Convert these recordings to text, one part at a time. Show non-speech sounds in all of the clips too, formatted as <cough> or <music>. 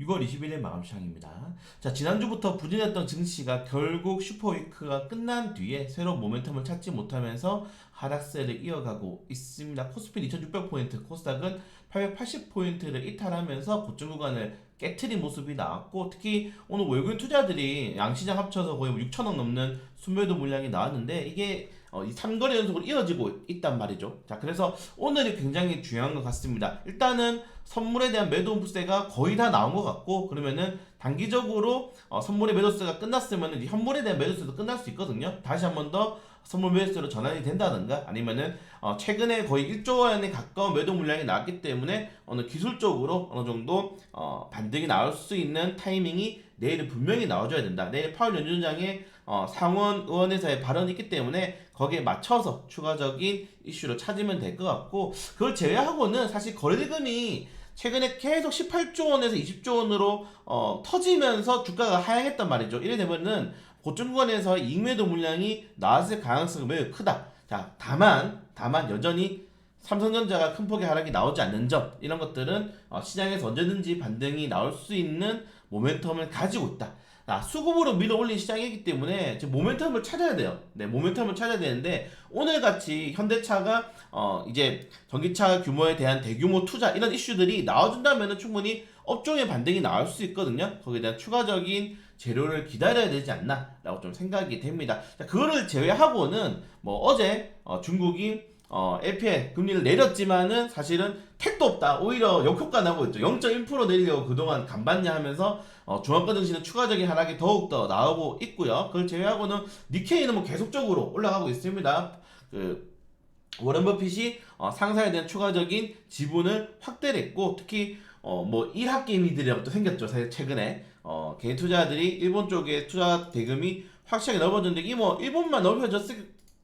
6월 21일 마감 시장입니다. 자, 지난주부터 부진했던 증시가 결국 슈퍼위크가 끝난 뒤에 새로운 모멘텀을 찾지 못하면서 하락세를 이어가고 있습니다. 코스피 2600포인트, 코스닥은 880포인트를 이탈하면서 고점 구간을 깨트린 모습이 나왔고 특히 오늘 외국인 투자들이 양시장 합쳐서 거의 6천억 넘는 순매도 물량이 나왔는데 이게 어, 이 3거래 연속으로 이어지고 있단 말이죠. 자, 그래서 오늘이 굉장히 중요한 것 같습니다. 일단은 선물에 대한 매도세가 거의 다 나온 것 같고 그러면은 단기적으로 어, 선물의 매도세가 끝났으면 현물에 대한 매도세도 끝날 수 있거든요. 다시 한 번 더 선물 매도세로 전환이 된다든가 아니면은 어, 최근에 거의 1조 원에 가까운 매도 물량이 나왔기 때문에 어느 기술적으로 어느 정도 어, 반등이 나올 수 있는 타이밍이 내일은 분명히 나와줘야 된다. 내일 파월 연준장의 어, 상원 의원에서의 발언이 있기 때문에 거기에 맞춰서 추가적인 이슈를 찾으면 될 것 같고 그걸 제외하고는 사실 거래대금이 최근에 계속 18조 원에서 20조 원으로 어, 터지면서 주가가 하향했단 말이죠. 이래 되면은 고점 구간에서 이익매도 물량이 나왔을 가능성이 매우 크다. 자, 다만 다만 여전히 삼성전자가 큰 폭의 하락이 나오지 않는 점 이런 것들은 어, 시장에서 언제든지 반등이 나올 수 있는 모멘텀을 가지고 있다. 아, 수급으로 밀어 올린 시장이기 때문에 지금 모멘텀을 찾아야 돼요. 네, 모멘텀을 찾아야 되는데 오늘 같이 현대차가 어 이제 전기차 규모에 대한 대규모 투자 이런 이슈들이 나와준다면 충분히 업종의 반등이 나올 수 있거든요. 거기에 대한 추가적인 재료를 기다려야 되지 않나라고 좀 생각이 됩니다. 자, 그거를 제외하고는 뭐 어제 어, 중국이 어, LPI 금리를 내렸지만은 사실은 택도 없다. 오히려 역효과 나고 있죠. 0.1% 내리려고 그동안 간봤냐 하면서 어, 중앙권 증시는 추가적인 하락이 더욱더 나오고 있고요. 그걸 제외하고는 니케이는 뭐 계속적으로 올라가고 있습니다. 그 워런 버핏이 어, 상사에 대한 추가적인 지분을 확대를 했고 특히 어, 뭐 일학 게임이들이라고 또 생겼죠. 사실 최근에 어, 개인 투자들이 일본 쪽에 투자 대금이 확실하게 넓어졌는데 이 뭐 일본만 넓혀졌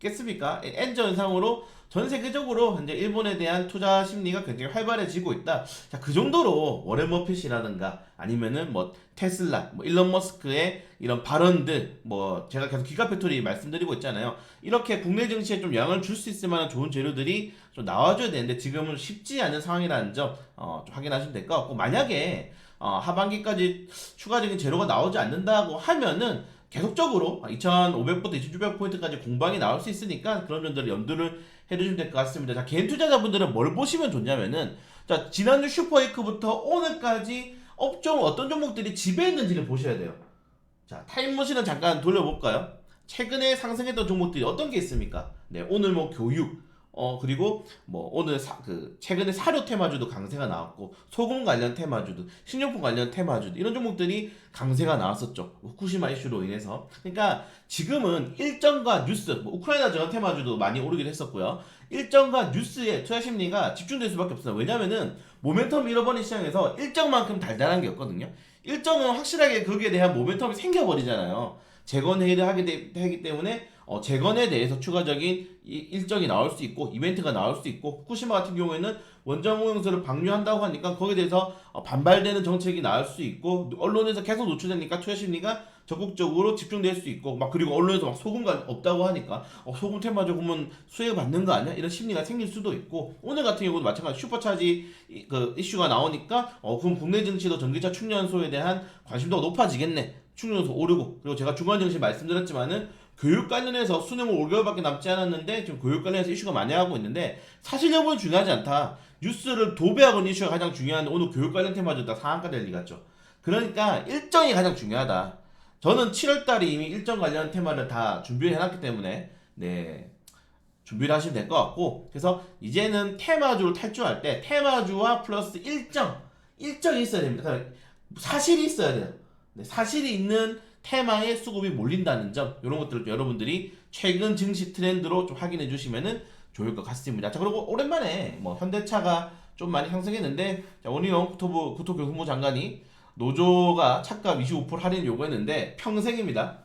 겠습니까? 엔저 현상으로 전 세계적으로 현재 일본에 대한 투자 심리가 굉장히 활발해지고 있다. 자, 그 정도로 워렌 버핏이라든가 아니면은 뭐 테슬라, 뭐 일론 머스크의 이런 발언들, 뭐 제가 계속 기가팩토리 말씀드리고 있잖아요. 이렇게 국내 증시에 좀 영향을 줄 수 있을 만한 좋은 재료들이 좀 나와줘야 되는데 지금은 쉽지 않은 상황이라는 점 어, 좀 확인하시면 될 것 같고 만약에 어, 하반기까지 추가적인 재료가 나오지 않는다고 하면은 계속적으로 2,500부터 2,600포인트까지 공방이 나올 수 있으니까 그런 점들을 염두를 해두시면 될 것 같습니다. 자, 개인 투자자분들은 뭘 보시면 좋냐면은 자, 지난주 슈퍼웨이크부터 오늘까지 업종 어떤 종목들이 지배했는지를 보셔야 돼요. 자, 타임머신을 잠깐 돌려볼까요? 최근에 상승했던 종목들이 어떤 게 있습니까? 네, 오늘 뭐 교육, 어 그리고 뭐 오늘 사, 그 최근에 사료 테마주도 강세가 나왔고 소금 관련 테마주도 식료품 관련 테마주도 이런 종목들이 강세가 나왔었죠. 후쿠시마 이슈로 인해서. 그러니까 지금은 일정과 뉴스 뭐 우크라이나 전 테마주도 많이 오르긴 했었고요. 일정과 뉴스에 투자 심리가 집중될 수밖에 없어요. 왜냐면은 모멘텀 잃어버린 시장에서 일정만큼 달달한 게 없거든요. 일정은 확실하게 거기에 대한 모멘텀이 생겨버리잖아요. 재건 회의를 하게 되, 하기 때문에 어, 재건에 대해서 추가적인 이, 일정이 나올 수 있고 이벤트가 나올 수 있고 후쿠시마 같은 경우에는 원전 오염수를 방류한다고 하니까 거기에 대해서 어, 반발되는 정책이 나올 수 있고 언론에서 계속 노출되니까 심리가 적극적으로 집중될 수 있고 막 그리고 언론에서 막 소금가 없다고 하니까 어, 소금 테마주 보면 수혜 받는 거 아니야? 이런 심리가 생길 수도 있고 오늘 같은 경우도 마찬가지 슈퍼차지 이, 그 이슈가 나오니까 어 그럼 국내 증시도 전기차 충전소에 대한 관심도가 높아지겠네. 충전소 오르고. 그리고 제가 중간 증시 말씀드렸지만은 교육 관련해서 수능 5개월밖에 남지 않았는데 지금 교육 관련해서 이슈가 많이 하고 있는데 사실 여부는 중요하지 않다. 뉴스를 도배하고 이슈가 가장 중요한데 오늘 교육 관련 테마도 다 상한가 될 리가 있죠. 그러니까 일정이 가장 중요하다. 저는 7월달에 이미 일정 관련 테마를 다 준비해 놨기 때문에 네 준비를 하시면 될 것 같고 그래서 이제는 테마주를 탈주할 때 테마주와 플러스 일정 일정이 있어야 됩니다. 그러니까 사실이 있어야 돼요. 네, 사실이 있는 테마에 수급이 몰린다는 점 이런 것들을 여러분들이 최근 증시 트렌드로 좀 확인해 주시면은 좋을 것 같습니다. 자 그리고 오랜만에 뭐 현대차가 좀 많이 상승했는데 자, 원희룡 국토부 국토교통부 장관이 노조가 차값 25% 할인 요구했는데 평생입니다.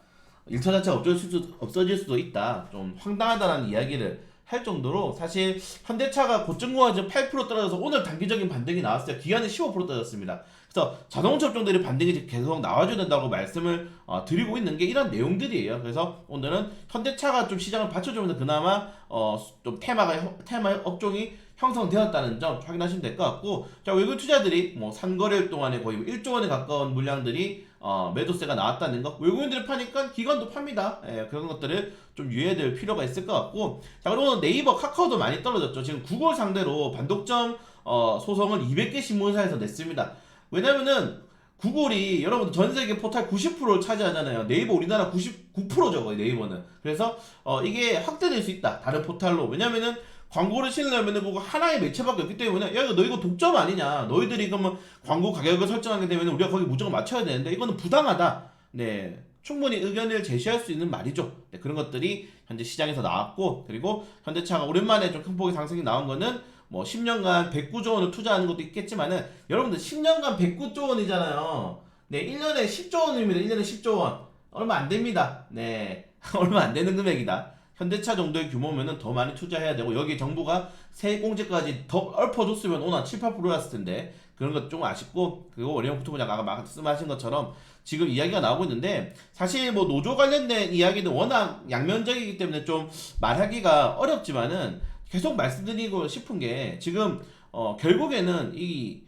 일터 자체가 없어질 수도, 없어질 수도 있다. 좀 황당하다라는 이야기를 할 정도로 사실 현대차가 고점 구간 지금 8% 떨어져서 오늘 단기적인 반등이 나왔어요. 기간은 15% 떨어졌습니다. 그래서 자동차 업종들이 반등이 계속 나와줘야 된다고 말씀을 어, 드리고 있는 게 이런 내용들이에요. 그래서 오늘은 현대차가 좀 시장을 받쳐주면서 그나마 어 좀 테마가 형- 테마 업종이 형성되었다는 점 확인하시면 될 것 같고 자 외국 투자들이 뭐 산거래일 동안에 거의 1조 원에 가까운 물량들이 어, 매도세가 나왔다는 거 외국인들이 파니까 기관도 팝니다. 예, 그런 것들을 좀 유의될 필요가 있을 것 같고 자 그리고 네이버 카카오도 많이 떨어졌죠. 지금 구글 상대로 반독점 어, 소송을 200개 신문사에서 냈습니다 왜냐면은 구글이 여러분 전 세계 포탈 90%를 차지하잖아요. 네이버 우리나라 99%죠 거의 네이버는. 그래서 어, 이게 확대될 수 있다. 다른 포탈로. 왜냐면은 광고를 실으려면은 그거 하나의 매체밖에 없기 때문에 야 이거 너 이거 독점 아니냐. 너희들이 그러면 광고 가격을 설정하게 되면 우리가 거기 무조건 맞춰야 되는데 이거는 부당하다. 네. 충분히 의견을 제시할 수 있는 말이죠. 네, 그런 것들이 현재 시장에서 나왔고 그리고 현대차가 오랜만에 좀 큰 폭의 상승이 나온 거는 뭐 10년간 109조 원을 투자하는 것도 있겠지만은 여러분들 10년간 109조 원이잖아요. 네, 1년에 10조 원입니다. 1년에 10조 원. 얼마 안 됩니다. 네. <laughs> 얼마 안 되는 금액이다. 현대차 정도의 규모면은 더 많이 투자해야 되고 여기 정부가 세액공제까지 더 엎어줬으면 오나 7, 8%였을 텐데 그런 것 좀 아쉽고 그리고 원희영 부통부장 아까 말씀하신 것처럼 지금 이야기가 나오고 있는데 사실 뭐 노조 관련된 이야기는 워낙 양면적이기 때문에 좀 말하기가 어렵지만은 계속 말씀드리고 싶은 게 지금 어 결국에는 이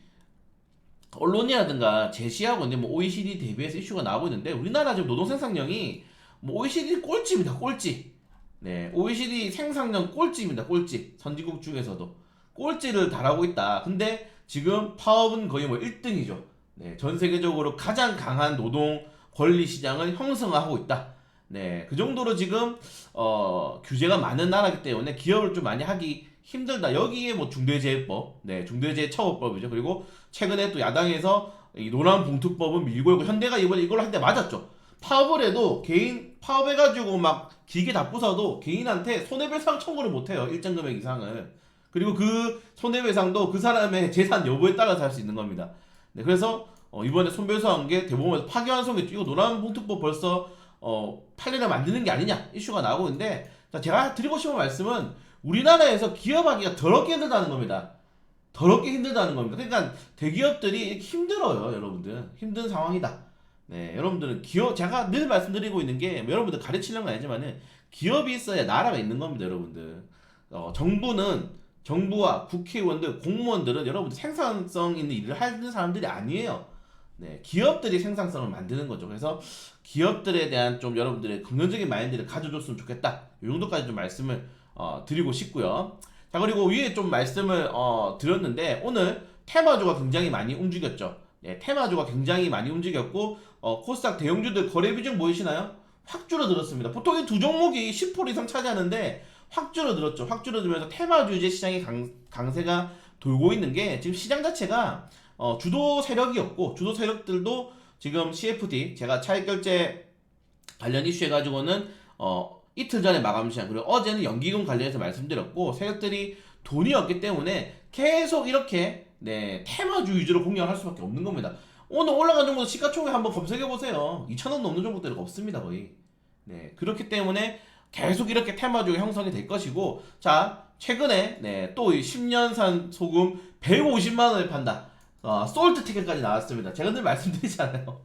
언론이라든가 제시하고 있는 뭐 OECD 대비해서 이슈가 나오고 있는데 우리나라 지금 노동 생산량이 뭐 OECD 꼴찌입니다 꼴찌. 네 OECD 생산량 꼴찌입니다 꼴찌. 선진국 중에서도 꼴찌를 달하고 있다. 근데 지금 파업은 거의 뭐 1등이죠. 네, 전 세계적으로 가장 강한 노동 권리 시장을 형성하고 있다 네, 그 정도로 지금 어, 규제가 많은 나라이기 때문에 기업을 좀 많이 하기 힘들다. 여기에 뭐 중대재해법, 네, 중대재해처벌법이죠. 그리고 최근에 또 야당에서 이 노란 봉투법은 밀고 있고 현대가 이번에 이걸 한 대 맞았죠. 파업을 해도 개인 파업해가지고 막 기계 다 부숴도 개인한테 손해배상 청구를 못해요. 일정 금액 이상을. 그리고 그 손해배상도 그 사람의 재산 여부에 따라서 할 수 있는 겁니다. 네, 그래서 어, 이번에 손배소한 게 대법원에서 파기환송했죠. 이거 노란 봉투법 벌써 어, 판례를 만드는 게 아니냐 이슈가 나오고 있는데 자, 제가 드리고 싶은 말씀은 우리나라에서 기업하기가 더럽게 힘들다는 겁니다. 더럽게 힘들다는 겁니다. 그러니까 대기업들이 힘들어요, 여러분들. 힘든 상황이다. 네, 여러분들은 기업 제가 늘 말씀드리고 있는 게 뭐 여러분들 가르치려는 건 아니지만은 기업이 있어야 나라가 있는 겁니다, 여러분들. 어, 정부는 정부와 국회의원들, 공무원들은 여러분들 생산성 있는 일을 하는 사람들이 아니에요. 네, 기업들이 생산성을 만드는 거죠. 그래서 기업들에 대한 좀 여러분들의 긍정적인 마인드를 가져줬으면 좋겠다. 이 정도까지 좀 말씀을 어, 드리고 싶고요. 자 그리고 위에 좀 말씀을 어, 드렸는데 오늘 테마주가 굉장히 많이 움직였죠. 네, 테마주가 굉장히 많이 움직였고 어, 코스닥 대형주들 거래 비중 보이시나요? 확 줄어들었습니다. 보통 이 두 종목이 10% 이상 차지하는데 확 줄어들었죠. 확 줄어들면서 테마주 이제 시장의 강, 강세가 돌고 있는 게 지금 시장 자체가 어, 주도 세력이었고 주도 세력들도 지금 CFD 제가 차익 결제 관련 이슈 해가지고는 어, 이틀 전에 마감 시간 그리고 어제는 연기금 관련해서 말씀드렸고 세력들이 돈이 없기 때문에 계속 이렇게 네 테마주 위주로 공략을 할 수밖에 없는 겁니다. 오늘 올라간 종목 시가총액 한번 검색해 보세요. 2,000원 넘는 종목들이 없습니다 거의. 네 그렇기 때문에 계속 이렇게 테마주가 형성이 될 것이고 자 최근에 네 또 10년산 소금 150만 원에 판다. 어, 솔트 티켓까지 나왔습니다. 제가 늘 말씀드리잖아요.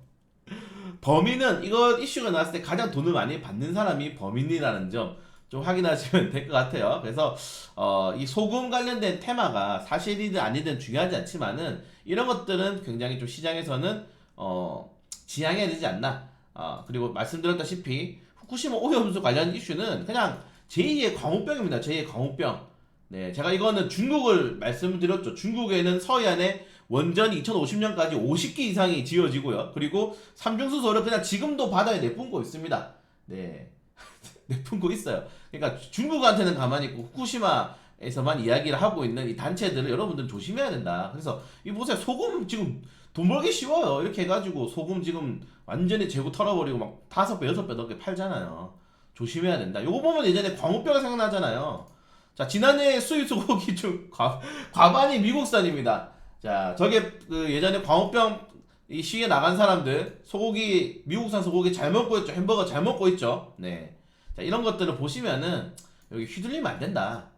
<laughs> 범인은 이거 이슈가 나왔을 때 가장 돈을 많이 받는 사람이 범인이라는 점 좀 확인하시면 <laughs> 될 것 같아요. 그래서 어, 이 소금 관련된 테마가 사실이든 아니든 중요하지 않지만은 이런 것들은 굉장히 좀 시장에서는 어, 지양해야 되지 않나. 어, 그리고 말씀드렸다시피 후쿠시마 오염수 관련 이슈는 그냥 제2의 광우병입니다. 제2의 광우병. 네, 제가 이거는 중국을 말씀드렸죠. 중국에는 서해안에 원전이 2050년까지 50기 이상이 지어지고요. 그리고 삼중수소를 그냥 지금도 바다에 내뿜고 있습니다. 네. <laughs> 내뿜고 있어요. 그러니까 중국한테는 가만히 있고 후쿠시마에서만 이야기를 하고 있는 이 단체들을 여러분들 조심해야 된다. 그래서 이 보세요. 소금 지금 돈 벌기 쉬워요. 이렇게 해가지고 소금 지금 완전히 재고 털어버리고 막 다섯 배, 여섯 배 넘게 팔잖아요. 조심해야 된다. 요거 보면 예전에 광우병 생각나잖아요. 자, 지난해 수입 소고기 중 과, 과반이 미국산입니다. 자, 저게 그 예전에 광우병 이 시위에 나간 사람들 소고기 미국산 소고기 잘 먹고 있죠. 햄버거 잘 먹고 있죠. 네. 자, 이런 것들을 보시면은 여기 휘둘리면 안 된다.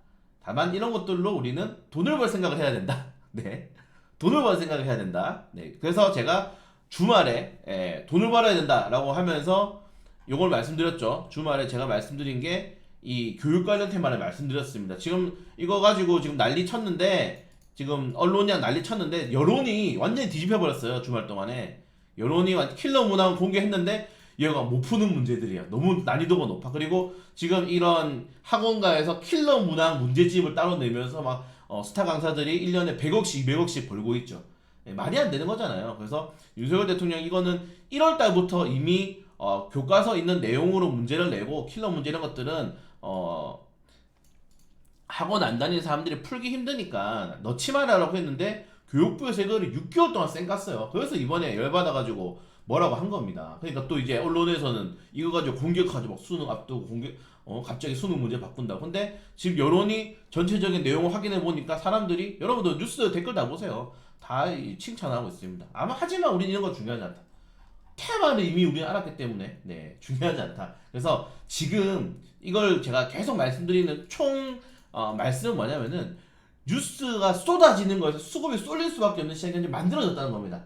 다만 이런 것들로 우리는 돈을 벌 생각을 해야 된다. <laughs> 네. 돈을 벌 생각을 해야 된다. 네. 그래서 제가 주말에 예, 돈을 벌어야 된다라고 하면서 요걸 말씀드렸죠. 주말에 제가 말씀드린 게 이 교육 관련 테마를 말씀드렸습니다. 지금 이거 가지고 지금 난리 쳤는데 지금 언론이랑 난리 쳤는데 여론이 완전히 뒤집혀 버렸어요 주말 동안에. 여론이 완- 킬러 문항 공개했는데 얘가 못 푸는 문제들이야 너무 난이도가 높아. 그리고 지금 이런 학원가에서 킬러 문항 문제집을 따로 내면서 막 어, 스타 강사들이 1년에 100억씩 200억씩 벌고 있죠. 예, 말이 안 되는 거잖아요. 그래서 윤석열 대통령 이거는 1월 달부터 이미 어, 교과서 있는 내용으로 문제를 내고 킬러 문제 이런 것들은 어, 학원 안 다니는 사람들이 풀기 힘드니까 넣지 말아라고 했는데 교육부에서 이거를 6개월 동안 쌩갔어요. 그래서 이번에 열받아가지고 뭐라고 한 겁니다. 그러니까 또 이제 언론에서는 이거 가지고 공격하죠. 막 수능 앞두고 공격, 어, 갑자기 수능 문제 바꾼다. 근데 지금 여론이 전체적인 내용을 확인해 보니까 사람들이 여러분들 뉴스 댓글 다 보세요. 다 이- 칭찬하고 있습니다. 아마 하지만 우리는 이런 거 중요하지 않다. 테마를 이미 우리는 알았기 때문에 네 중요하지 않다. 그래서 지금 이걸 제가 계속 말씀드리는 총 어, 말씀은 뭐냐면은 뉴스가 쏟아지는 거에서 수급이 쏠릴 수밖에 없는 시장이 만들어졌다는 겁니다.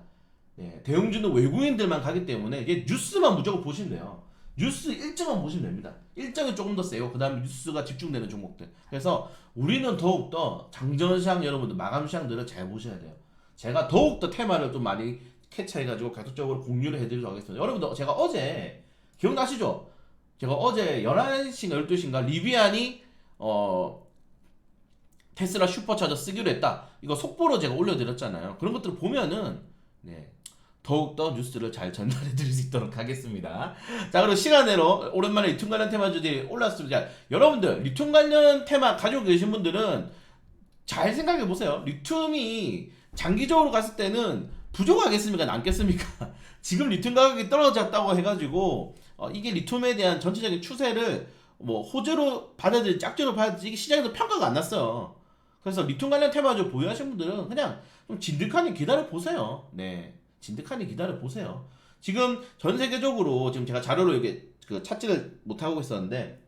네, 대형주는 외국인들만 가기 때문에 이제 뉴스만 무조건 보시면 돼요. 뉴스 일정만 보시면 됩니다. 일정이 조금 더 세고 그 다음에 뉴스가 집중되는 종목들. 그래서 우리는 더욱 더 장전 시장 여러분들 마감 시장들을 잘 보셔야 돼요. 제가 더욱 더 테마를 좀 많이 캐치해가지고 계속적으로 공유를 해드리도록 하겠습니다. 여러분들 제가 어제 기억나시죠? 제가 어제 11시인가 12시인가 리비안이 어 테슬라 슈퍼차저 쓰기로 했다. 이거 속보로 제가 올려드렸잖아요. 그런 것들을 보면은 네. 더욱더 뉴스를 잘 전달해 드릴 수 있도록 하겠습니다. 자, 그리고 시간으로 오랜만에 리튬 관련 테마주들이 올랐습니다. 자, 여러분들, 리튬 관련 테마 가지고 계신 분들은 잘 생각해 보세요. 리튬이 장기적으로 갔을 때는 부족하겠습니까? 남겠습니까? <laughs> 지금 리튬 가격이 떨어졌다고 해가지고 어, 이게 리튬에 대한 전체적인 추세를 뭐 호재로 받아들이 짝지로 받아들이 이게 시장에서 평가가 안 났어요. 그래서 리튬 관련 테마주 보유하신 분들은 그냥 좀 진득하니 기다려 보세요. 네, 진득하니 기다려 보세요. 지금 전 세계적으로 지금 제가 자료로 이게 그 찾지를 못 하고 있었는데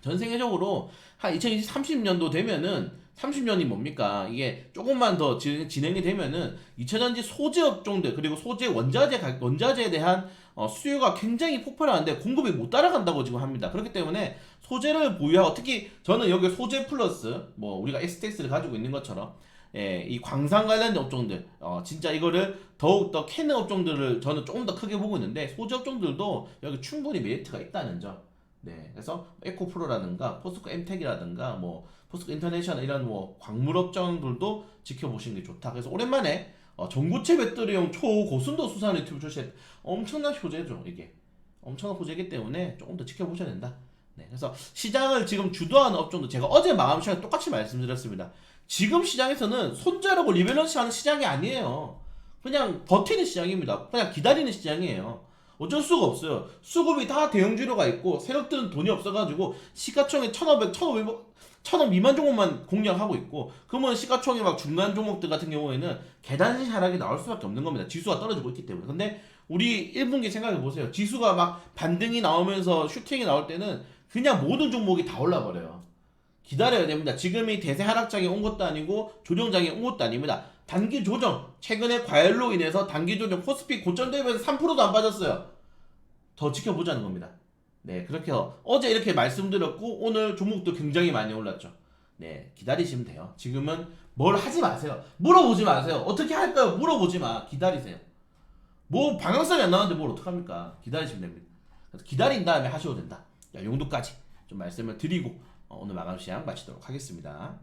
전 세계적으로 한 2030년도 되면은 30년이 뭡니까? 이게 조금만 더 진- 진행이 되면은 2차전지 소재 업종들 그리고 소재 원자재 가- 원자재에 대한 어, 수요가 굉장히 폭발하는데 공급이 못 따라간다고 지금 합니다. 그렇기 때문에 소재를 보유하고 특히 저는 여기 소재 플러스 뭐 우리가 STX를 가지고 있는 것처럼 예, 이 광산 관련된 업종들 어, 진짜 이거를 더욱 더 캐는 업종들을 저는 조금 더 크게 보고 있는데 소재 업종들도 여기 충분히 메리트가 있다는 점. 네, 그래서 에코프로라든가 포스코 엠텍이라든가 뭐 포스코 인터내셔널 이런 뭐 광물 업종들도 지켜보시는 게 좋다. 그래서 오랜만에 어, 전구체 배터리용 초고순도 수산 리튬 출시했 엄청난 효제죠 이게 엄청난 호재이기 때문에 조금 더 지켜보셔야 된다. 네, 그래서 시장을 지금 주도하는 업종도 제가 어제 마감 시간에 똑같이 말씀드렸습니다. 지금 시장에서는 손자르고 리밸런스 하는 시장이 아니에요. 그냥 버티는 시장입니다. 그냥 기다리는 시장이에요. 어쩔 수가 없어요. 수급이 다 대형주류가 있고 세력들은 돈이 없어가지고 시가총액 1,500, 1,500, 1,000원 미만 종목만 공략하고 있고 그러면 시가총액 막 중간 종목들 같은 경우에는 계단식 하락이 나올 수밖에 없는 겁니다. 지수가 떨어지고 있기 때문에. 근데 우리 1분기 생각해 보세요. 지수가 막 반등이 나오면서 슈팅이 나올 때는 그냥 모든 종목이 다 올라 버려요. 기다려야 됩니다. 지금이 대세 하락장이 온 것도 아니고 조정장이 온 것도 아닙니다. 단기 조정. 최근에 과열로 인해서 단기 조정 코스피 고점 대비해서 3%도 안 빠졌어요. 더 지켜보자는 겁니다. 네, 그렇게 해서 어제 이렇게 말씀드렸고 오늘 종목도 굉장히 많이 올랐죠. 네, 기다리시면 돼요. 지금은 뭘 하지 마세요. 물어보지 마세요. 어떻게 할까요? 물어보지 마. 기다리세요. 뭐 방향성이 안 나왔는데 뭘 어떡합니까? 기다리시면 됩니다. 그래서 기다린 다음에 하셔도 된다. 야, 용도까지 좀 말씀을 드리고 어, 오늘 마감 시간 마치도록 하겠습니다.